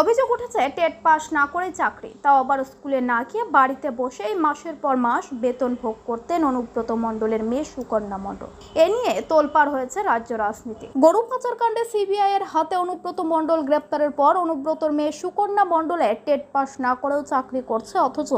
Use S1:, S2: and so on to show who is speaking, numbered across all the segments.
S1: অভিযোগ উঠেছে, TET pass না করে চাকরি। তাও আবার স্কুলে না গিয়ে বাড়িতে বসেই মাসের পর মাস বেতন ভোগ করতেন অনুব্রত মণ্ডলের মেয়ে সুকন্যা মণ্ডল। এ নিয়ে তোলপাড় হয়েছে রাজ্য রাজনীতি। গরু পাচার কাণ্ডে সিবিআই এর হাতে অনুব্রত মণ্ডল গ্রেপ্তারের পর অনুব্রতর মেয়ে সুকন্যা মণ্ডলের টেট পাস না করেও চাকরি করছে, অথচ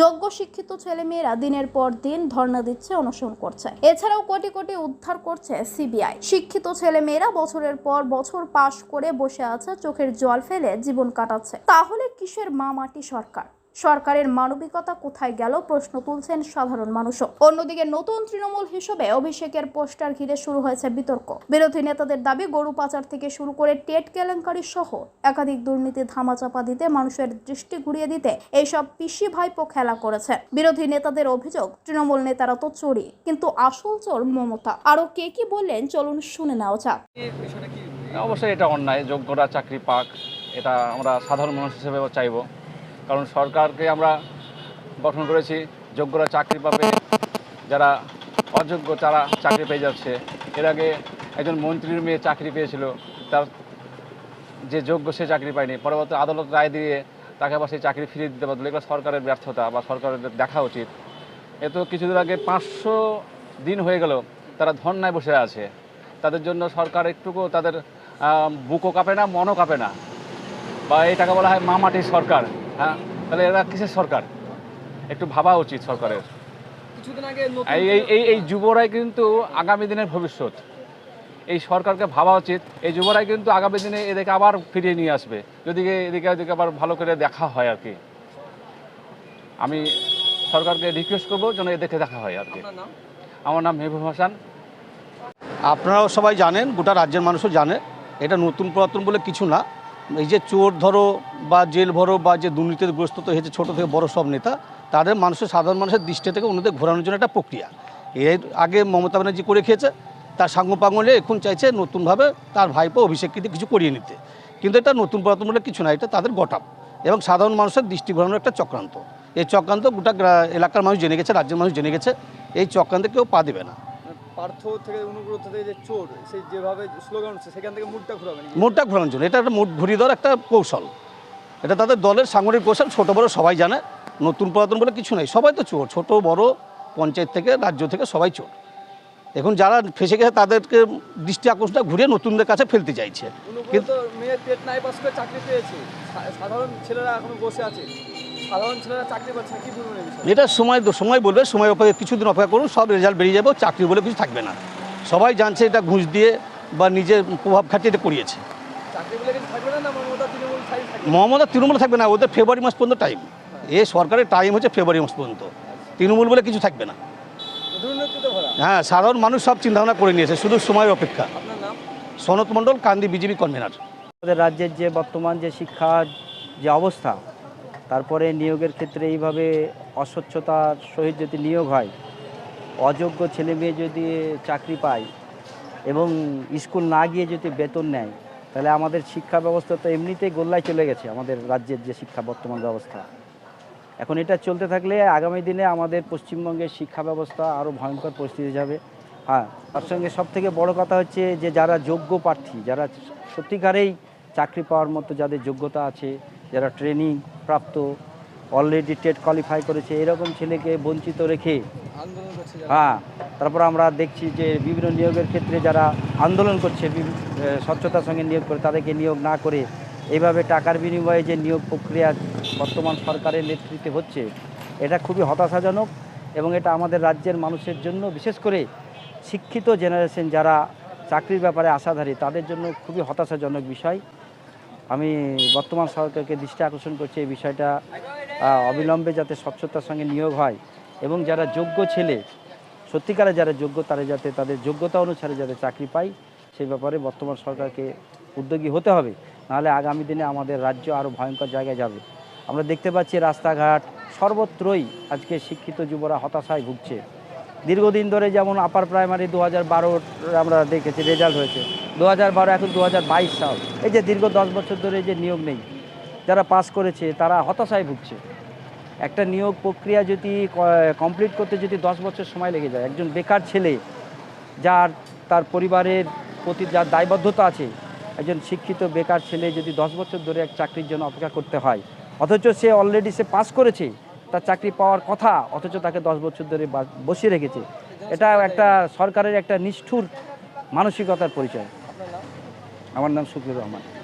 S1: যোগ্য শিক্ষিত ছেলেমেয়েরা দিনের পর দিন ধর্ণা দিচ্ছে, অনশন করছে। এছাড়াও কোটি কোটি উদ্ধার করছে সিবিআই। শিক্ষিত ছেলেমেয়েরা বছরের পর বছর পাশ করে বসে আছে, চোখের জল ফেলে জীবন কাটাচ্ছে। তাহলে কিসের মা মাটি সরকার? সরকারের মানবিকতা কোথায় গেল? প্রশ্ন তুলছেন সাধারণ মানুষও। অন্যদিকে নতুন তৃণমূল হিসেবে অভিষেকের পোস্টার ঘিরে শুরু হয়েছে বিতর্ক। বিরোধী নেতাদের দাবি, গরু পাচার থেকে শুরু করে টেট কেলেঙ্কারি সহ একাধিক দুর্নীতি ধামাচাপা দিতে, মানুষের দৃষ্টি ঘুরিয়ে দিতে এইসব পিসি ভাইপো খেলা করেছে। বিরোধী নেতাদের অভিযোগ, তৃণমূল নেতারা তো চোরই, কিন্তু আসল চোর মমতা। আরও কে কি বললেন? চলুন শুনে নেওয়া যাক।
S2: অবশ্যই এটা অন্যায়, যোগ্যরা চাকরি পাক। এটা আমরা সাধারণ মানুষ হিসেবে চাইব। কারণ সরকারকে আমরা গঠন করেছি যোগ্যরা চাকরি পাবে, যারা অযোগ্য তারা চাকরি পেয়ে যাচ্ছে। এর আগে একজন মন্ত্রীর মেয়ে চাকরি পেয়েছিল, তার যে যোগ্য সে চাকরি পায়নি। পরবর্তী আদালত রায় দিয়ে তাকে আবার সেই চাকরি ফিরিয়ে দিতে পারতো। এগুলো সরকারের ব্যর্থতা বা সরকারের দেখা উচিত। এ তো কিছুদিন আগে পাঁচশো দিন হয়ে গেল তারা ধর্নায় বসে আছে। তাদের জন্য সরকার একটুকু তাদের বুকও কাঁপে না, মনও কাঁপে না। বা এটাকে বলা হয় মামাটির সরকার হ্যাঁ? তাহলে এরা কিসের সরকার? একটু ভাবা উচিত সরকারের।
S3: কিছুদিন আগে নতুন
S2: এই এই এই এই যুবরাই কিন্তু আগামী দিনের ভবিষ্যৎ। এই সরকারকে ভাবা উচিত। এই যুবরাই কিন্তু আগামী দিনে এদেরকে আবার ফিরিয়ে নিয়ে আসবে। যদি এদিকে এদিকে আবার ভালো করে দেখা হয় আর কি। আমি সরকারকে রিকোয়েস্ট করব যেন এদেরকে দেখা হয় আর কি। আমার নাম মেহবুব হাসান।
S4: আপনারাও সবাই জানেন গোটা রাজ্যের মানুষও জানে এটা নতুন পুরাতন বলে কিছু না। এই যে চোর ধরো বা জেল ভরো বা যে দুর্নীতিগ্রস্ত তো হয়েছে ছোটো থেকে বড় সব নেতা, তাদের মানুষের, সাধারণ মানুষের দৃষ্টি থেকে অন্যদের ঘোরানোর জন্য একটা প্রক্রিয়া। এর আগে মমতা ব্যানার্জি করে খেয়েছে, তার সাঙ্গ পাঙ্গলে এখন চাইছে নতুনভাবে তার ভাইপো অভিষেককে কিছু করিয়ে নিতে। কিন্তু এটা নতুন পুরাতন বলে কিছু না, এটা তাদের গটাপ। এবং সাধারণ মানুষের দৃষ্টি ঘোরানোর একটা চক্রান্ত। এই চক্রান্ত গোটা এলাকার মানুষ জেনে গেছে, রাজ্যের মানুষ জেনে গেছে, এই চক্রান্তে কেউ পা দেবে না।
S3: পার্থ থেকে অনুব্রত থেকে যে চোর সেই যেভাবে স্লোগান হচ্ছে সেখান থেকে মুডটা ঘুরাবেন
S4: মোটটা ঘোরানোর জন্য। এটা একটা মোট ঘুরিয়ে দেওয়ার একটা কৌশল। এটা তাদের দলের সাংগঠনিক কৌশল ছোটো বড় সবাই জানে। নতুন পুরাতন বলে কিছু নেই। সবাই তো চোর। ছোট বড় পঞ্চায়েত থেকে রাজ্য থেকে সবাই চোর। এখন যারা ফেসে গেছে তাদেরকে দৃষ্টি আকর্ষণটা ঘুরিয়ে নতুনদের কাছে ফেলতে চাইছে।
S3: কিন্তু মেয়ের টেট নাই পাস করে চাকরি পেয়েছে। সাধারণ ছেলেরা এখনও বসে আছে।
S4: এটা সময় সময় বলবে সময় অপেক্ষা কিছুদিন অপেক্ষা করুন সব রেজাল্ট বেরিয়ে যাবে চাকরি বলে কিছু থাকবে না। সবাই জানছে এটা ঘুষ দিয়ে বা নিজের প্রভাব খাটিয়ে এটা করিয়েছে।
S3: চাকরি বলে কিছু থাকবে না না মমতা তৃণমূল থাকবে?
S4: না ওদের ফেব্রুয়ারি মাস পর্যন্ত টাইম এ সরকারের টাইম হচ্ছে ফেব্রুয়ারি মাস পর্যন্ত। তৃণমূল বলে কিছু থাকবে না। হ্যাঁ সাধারণ মানুষ সব চিন্তাভাবনা করে নিয়েছে শুধু সময় অপেক্ষা।
S3: আপনার
S4: সনত মণ্ডল কান্দি বিজেপি কনভেনার।
S5: আমাদের রাজ্যের যে বর্তমান যে শিক্ষার যে অবস্থা তারপরে নিয়োগের ক্ষেত্রে এইভাবে অস্বচ্ছতার সহিত যদি নিয়োগ হয়, অযোগ্য ছেলে মেয়ে যদি চাকরি পায় এবং স্কুল না গিয়ে যদি বেতন নেয়, তাহলে আমাদের শিক্ষা ব্যবস্থা তো এমনিতেই গোল্লায় চলে গেছে আমাদের রাজ্যের যে শিক্ষা বর্তমান ব্যবস্থা। এখন এটা চলতে থাকলে আগামী দিনে আমাদের পশ্চিমবঙ্গের শিক্ষা ব্যবস্থা আরও ভয়ঙ্কর পরিস্থিতি যাবে। হ্যাঁ তার সঙ্গে সব থেকে বড় কথা হচ্ছে যে যারা যোগ্য প্রার্থী, যারা সত্যিকারেই চাকরি পাওয়ার মতো যাদের যোগ্যতা আছে যারা ট্রেনিং প্রাপ্ত অলরেডি টেট কোয়ালিফাই করেছে এরকম ছেলেকে বঞ্চিত রেখে। হ্যাঁ তারপর আমরা দেখছি যে বিভিন্ন নিয়োগের ক্ষেত্রে যারা আন্দোলন করছে স্বচ্ছতার সঙ্গে নিয়োগ করে তাদেরকে নিয়োগ না করে এইভাবে টাকার বিনিময়ে যে নিয়োগ প্রক্রিয়া বর্তমান সরকারের নেতৃত্বে হচ্ছে এটা খুবই হতাশাজনক এবং এটা আমাদের রাজ্যের মানুষের জন্য বিশেষ করে শিক্ষিত জেনারেশন যারা চাকরির ব্যাপারে আশাধারী তাদের জন্য খুবই হতাশাজনক বিষয় আমি বর্তমান সরকারকে দৃষ্টি আকর্ষণ করছি এই বিষয়টা অবিলম্বে যাতে স্বচ্ছতার সঙ্গে নিয়োগ হয় এবং যারা যোগ্য ছেলে সত্যিকারে যারা যোগ্য তারা যাতে তাদের যোগ্যতা অনুসারে যাতে চাকরি পায় সেই ব্যাপারে বর্তমান সরকারকে উদ্যোগী হতে হবে। নাহলে আগামী দিনে আমাদের রাজ্য আরও ভয়ঙ্কর জায়গায় যাবে। আমরা দেখতে পাচ্ছি রাস্তাঘাট সর্বত্রই আজকে শিক্ষিত যুবরা হতাশায় ভুগছে। দীর্ঘদিন ধরে যেমন আপার প্রাইমারি দু হাজার বারো আমরা দেখেছি রেজাল্ট হয়েছে। দু হাজার বারো, এখন দু হাজার বাইশ সাল। এই যে দীর্ঘ দশ বছর ধরে যে নিয়োগ নেই, যারা পাস করেছে, তারা হতাশায় ভুগছে। একটা নিয়োগ প্রক্রিয়া যদি কমপ্লিট করতে যদি দশ বছর সময় লেগে যায়, একজন বেকার ছেলে, যার, তার পরিবারের প্রতি যার দায়বদ্ধতা আছে, একজন শিক্ষিত বেকার ছেলে যদি দশ বছর ধরে এক চাকরির জন্য অপেক্ষা করতে হয়, অথচ সে অলরেডি সে পাস করেছে তার চাকরি পাওয়ার কথা, অথচ তাকে দশ বছর ধরে বসিয়ে রেখেছে। এটা একটা সরকারের একটা নিষ্ঠুর মানসিকতার পরিচয়। আমার নাম শুক্রুর রহমান।